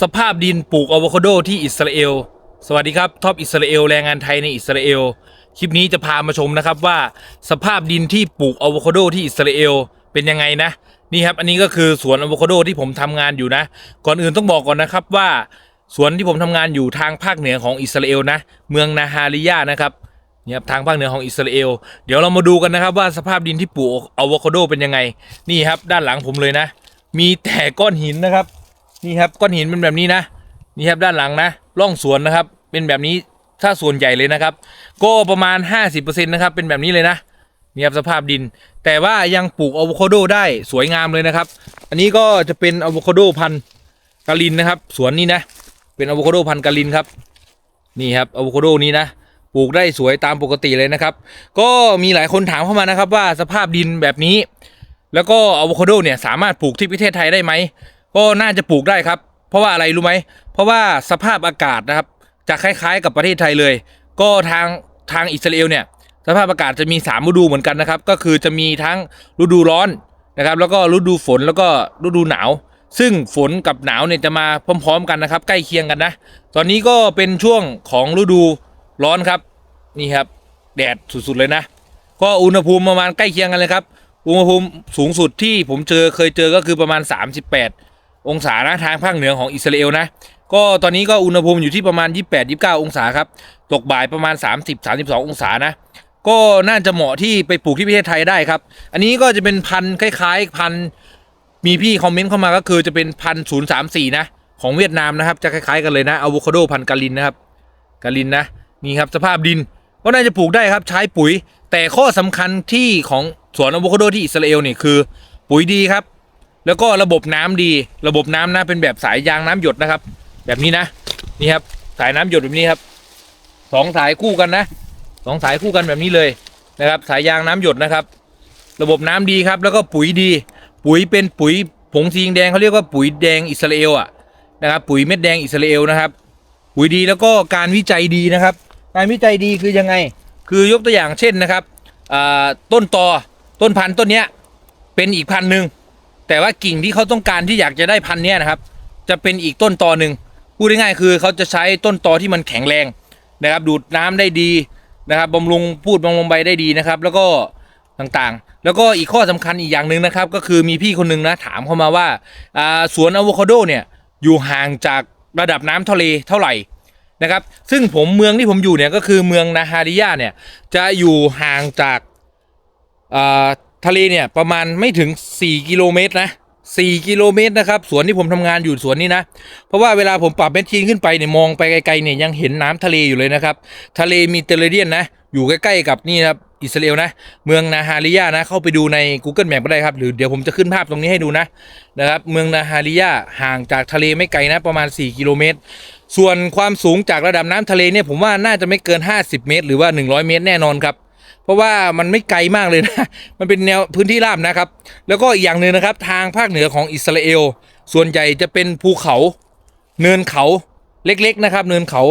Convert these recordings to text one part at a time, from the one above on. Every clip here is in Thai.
สภาพดินปลูกอะโวคาโดที่อิสราเอล สวัสดีครับท็อปอิสราเอลแรงงานไทยในอิสราเอล คลิปนี้จะพามาชมนะครับว่าสภาพดินที่ปลูกอะโวคาโดที่อิสราเอลเป็นยังไงนะ นี่ครับอันนี้ก็คือสวนอะโวคาโดที่ผมทำงานอยู่นะ ก่อนอื่นต้องบอกก่อนนะครับว่าสวนที่ผมทำงานอยู่ทางภาคเหนือของอิสราเอลนะ เมืองนาฮาริยานะครับเนี่ยครับทางภาคเหนือของอิสราเอล เดี๋ยวเรามาดูกันนะครับว่าสภาพดินที่ปลูกอะโวคาโดเป็นยังไง นี่ครับด้านหลังผมเลยนะ มีแต่ก้อนหินนะครับ นี่ครับก้อนหินเป็นแบบนี้นะนี่ครับด้านหลังนะร่องสวนนะครับ เป็นแบบนี้ถ้าส่วนใหญ่เลยนะครับ ก็ประมาณ 50%นะครับเป็นแบบนี้เลยนะนี่ครับสภาพดิน แต่ว่ายังปลูกอะโวคาโดได้สวยงามเลยนะครับ อันนี้ก็จะเป็นอะโวคาโดพันธุ์กาลินนะครับ สวนนี้นะ เป็นอะโวคาโดพันธุ์กาลินครับนี่ครับอะโวคาโดนี้นะปลูกได้สวยตามปกติเลยนะครับ ก็มีหลายคนถามเข้ามานะครับว่าสภาพดินแบบนี้ แล้วก็อะโวคาโดเนี่ยสามารถปลูกที่ประเทศไทยได้ไหม ก็น่าจะปลูกได้ครับ เพราะว่าอะไรรู้ไหม เพราะว่าสภาพอากาศนะครับ จะคล้ายๆกับประเทศไทยเลย ก็ทางทางอิสราเอลเนี่ยสภาพอากาศจะมี 3 ฤดูเหมือนกันนะครับ ก็คือจะมีทั้งฤดูร้อนนะครับ แล้วก็ฤดูฝนแล้วก็ฤดูหนาว ซึ่งฝนกับหนาวเนี่ยจะมาพร้อม ๆ กันนะครับ ใกล้เคียงกันนะ ตอนนี้ก็เป็นช่วงของฤดูร้อนครับนี่ครับ แดดสุดๆเลยนะ ก็อุณหภูมิประมาณใกล้เคียงกันเลยครับ อุณหภูมิสูงสุดที่ผมเจอเคยเจอก็คือประมาณ 38 องศานะทางภาคเหนือของอิสราเอลนะก็ตอนนี้ก็อุณหภูมิอยู่ที่ประมาณ 28 29 องศาครับตกบ่ายประมาณ 30 32 องศานะก็น่าจะเหมาะที่ไปปลูกที่ประเทศไทยได้ครับ อันนี้ก็จะเป็นพันธุ์คล้ายๆ พันธุ์มีพี่คอมเมนต์เข้ามาก็คือจะเป็นพันศูนย์สามสี่นะของเวียดนามนะครับจะคล้ายๆกันเลยนะอะโวคาโดพันธุ์กาลินนะครับกาลินนะนี่ครับสภาพดินก็น่าจะปลูกได้ครับใช้ปุ๋ย แต่ข้อสำคัญที่ของสวนอะโวคาโดที่อิสราเอลนี่คือ ปุ๋ยดีครับ แล้วก็ระบบน้ำดี ระบบน้ำนะเป็นแบบสายยางน้ำหยดนะครับ แบบนี้นะนี่ครับสายน้ำหยดแบบนี้ครับสองสายคู่กันนะสองสายคู่กันแบบนี้เลยนะครับ สายยางน้ำหยดนะครับ ระบบน้ำดีครับ แล้วก็ปุ๋ยดี ปุ๋ยเป็นปุ๋ยผงสีแดงเขาเรียกว่าปุ๋ยแดงอิสราเอลอะนะครับ ปุ๋ยเม็ดแดงอิสราเอลนะครับ ปุ๋ยดีแล้วก็การวิจัยดีนะครับ การวิจัยดีคือยังไง คือยกตัวอย่างเช่นนะครับอ่าต้นตอต้นพันธุ์ต้นเนี้ยเป็นอีกพันธุ์หนึ่ง แต่ว่ากิ่งที่เขาต้องการที่อยากจะได้พันธุ์เนี้ยนะครับ จะเป็นอีกต้นตอหนึ่งพูดง่ายๆคือเขาจะใช้ต้นตอที่มันแข็งแรงนะครับ ดูดน้ำได้ดีนะครับบำรุงพูดบำรุงใบได้ดีนะครับ แล้วก็ต่างๆ แล้วก็อีกข้อสำคัญอีกอย่างหนึ่งนะครับ ก็คือมีพี่คนหนึ่งนะถามเข้ามาว่าสวนอะโวคาโดเนี่ยอยู่ห่างจากระดับน้ำทะเลเท่าไหร่นะครับ ซึ่งผมเมืองที่ผมอยู่เนี่ยก็คือเมืองนาฮาริยาเนี่ยจะอยู่ห่างจาก ทะเลเนี่ยประมาณไม่ถึง 4 กิโลเมตรนะ 4 กิโลเมตรนะครับสวนที่ผมทำงานอยู่สวนนี้นะ เพราะว่าเวลาผมปรับเมทชีนขึ้นไปเนี่ยมองไปไกลๆเนี่ยยังเห็นน้ำทะเลอยู่เลยนะครับ ทะเลมีเตเลเดียนนะ อยู่ใกล้ๆกับนี่ครับอิสราเอลนะ เมืองนาฮาริยานะ เข้าไปดูใน Google Map ก็ได้ครับ หรือเดี๋ยวผมจะขึ้นภาพตรงนี้ให้ดูนะนะครับ เมืองนาฮาริยาห่างจากทะเลไม่ไกลนะ ประมาณ 4 กิโลเมตร ส่วนความสูงจากระดับน้ำทะเลเนี่ยผมว่าน่าจะไม่เกิน 50 เมตร หรือว่า 100 เมตรแน่นอนครับ เพราะว่ามันไม่ไกลมากเลยนะ มันเป็นแนวพื้นที่ราบนะครับ แล้วก็อีกอย่างหนึ่งนะครับ ทางภาคเหนือของอิสราเอล ส่วนใหญ่จะเป็นภูเขา เนินเขาเล็กๆนะครับ เนินเขา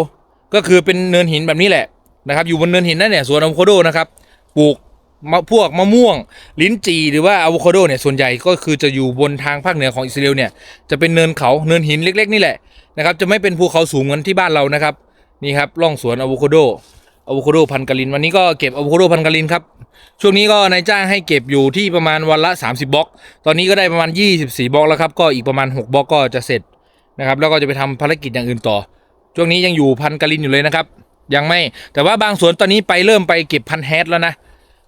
ก็คือเป็นเนินหินแบบนี้แหละนะครับ อยู่บนเนินหินนั่นเนี่ยสวนอะโวคาโดนะครับ ปลูกมะพวกมะม่วง ลิ้นจี่หรือว่าอะโวคาโดเนี่ยส่วนใหญ่ก็คือจะอยู่บนทางภาคเหนือของอิสราเอลเนี่ยจะเป็นเนินเขาเนินหินเล็ก ๆ นี่แหละนะครับ จะไม่เป็นภูเขาสูงเหมือนที่บ้านเรานะครับ นี่ครับร่องสวนอะโวคาโด อะโวคาโดพันกาลิน วันนี้ก็เก็บอะโวคาโดพันกาลินครับช่วงนี้ก็นายจ้างให้เก็บอยู่ที่ประมาณวันละ 30บล็อก ตอนนี้ก็ได้ประมาณ 24บล็อกแล้วครับก็อีกประมาณ 6บล็อกก็จะเสร็จนะครับแล้วก็จะไปทำภารกิจอย่างอื่นต่อ ช่วงนี้ยังอยู่พันกาลินอยู่เลยนะครับ ยังไม่แต่ว่าบางสวนตอนนี้ไปเริ่มไปเก็บพันแฮดแล้วนะ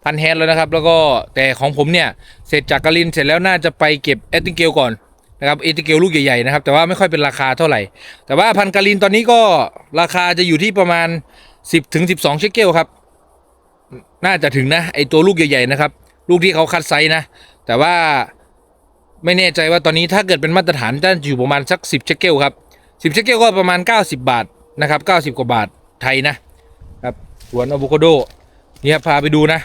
พันแฮดแล้วนะครับ แล้วก็แต่ของผมเนี่ยเสร็จจากกาลินเสร็จแล้วน่าจะไปเก็บเอติเกลก่อนนะครับเอติเกลลูกใหญ่ๆนะครับแต่ว่าไม่ค่อยเป็นราคาเท่าไหร่ แต่ว่าพันกาลินตอนนี้ก็ราคาจะอยู่ที่ประมาณ 10ถึง12เชคเกลครับ น่าจะถึงนะไอตัวลูกใหญ่ๆนะครับ ลูกที่เขาคัดไซส์นะ แต่ว่าไม่แน่ใจว่าตอนนี้ถ้าเกิดเป็นมาตรฐานจะอยู่ประมาณสัก10เชคเกลครับ10เชคเกลก็ประมาณ90บาทนะครับ90กว่าบาทไทยนะครับสวนอะโวคาโดเนี่ยพาไปดูนะ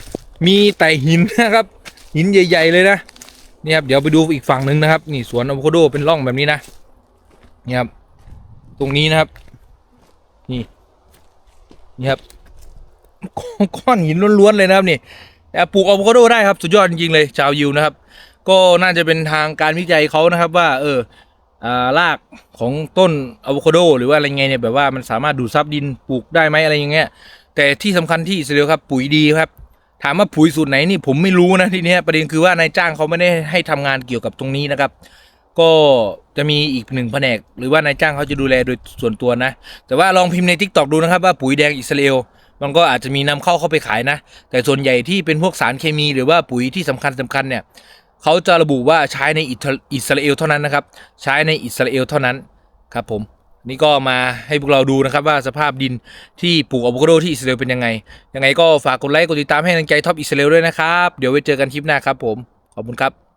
มีแต่หินนะครับ หินใหญ่ ๆ เลยนะนี่ครับเดี๋ยวไปดูอีกฝั่งหนึ่งนะครับ นี่สวนอะโวคาโดเป็นร่องแบบนี้นะนี่ครับตรงนี้นะครับ นี่ นี่ครับก้อนหินล้วนๆเลยนะครับนี่ปลูกอะโวคาโดได้ครับสุดยอดจริงๆเลย ชาวยิวนะครับ ก็น่าจะเป็นทางการวิจัยเขานะครับว่า เออารากของต้นอะโวคาโดหรือว่าอะไรไงเนี่ยแบบว่ามันสามารถดูดซับดินปลูกได้ไหมอะไรอย่างเงี้ยแต่ที่สำคัญที่อิสราเอลครับปุ๋ยดีครับ ถามว่าปุ๋ยสูตรไหนนี่ผมไม่รู้นะทีนี้ประเด็นคือว่านายจ้างเขาไม่ได้ให้ทำงานเกี่ยวกับตรงนี้นะครับ ก็จะมีอีกหนึ่งแผนก หรือว่านายจ้างเขาจะดูแลโดยส่วนตัวนะ แต่ว่าลองพิมพ์ใน t ิ k t o k ดูนะครับว่าปุ๋ยแดงอิสราเอลมันก็อาจจะมีนำเข้าเข้าไปขายนะ แต่ส่วนใหญ่ที่เป็นพวกสารเคมีหรือว่าปุ๋ยที่สำคัญสำคัญเนี่ยเขาจะระบุว่าใช้ในอิตาอิสราเอลเท่านั้นนะครับ ใช้ในอิสราเอลเท่านั้นครับผมนี่ก็มาให้พวกเราดูนะครับว่าสภาพดินที่ปลูกอะโวคาโดที่อิสราเอลเป็นยังไง ยังไงก็ฝากกดไลค์กดติดตามให้กำลังใจท็อปอิสราเอลด้วยนะครับ เดี๋ยวไว้เจอกันคลิปหน้าครับผม ขอบคุณครับ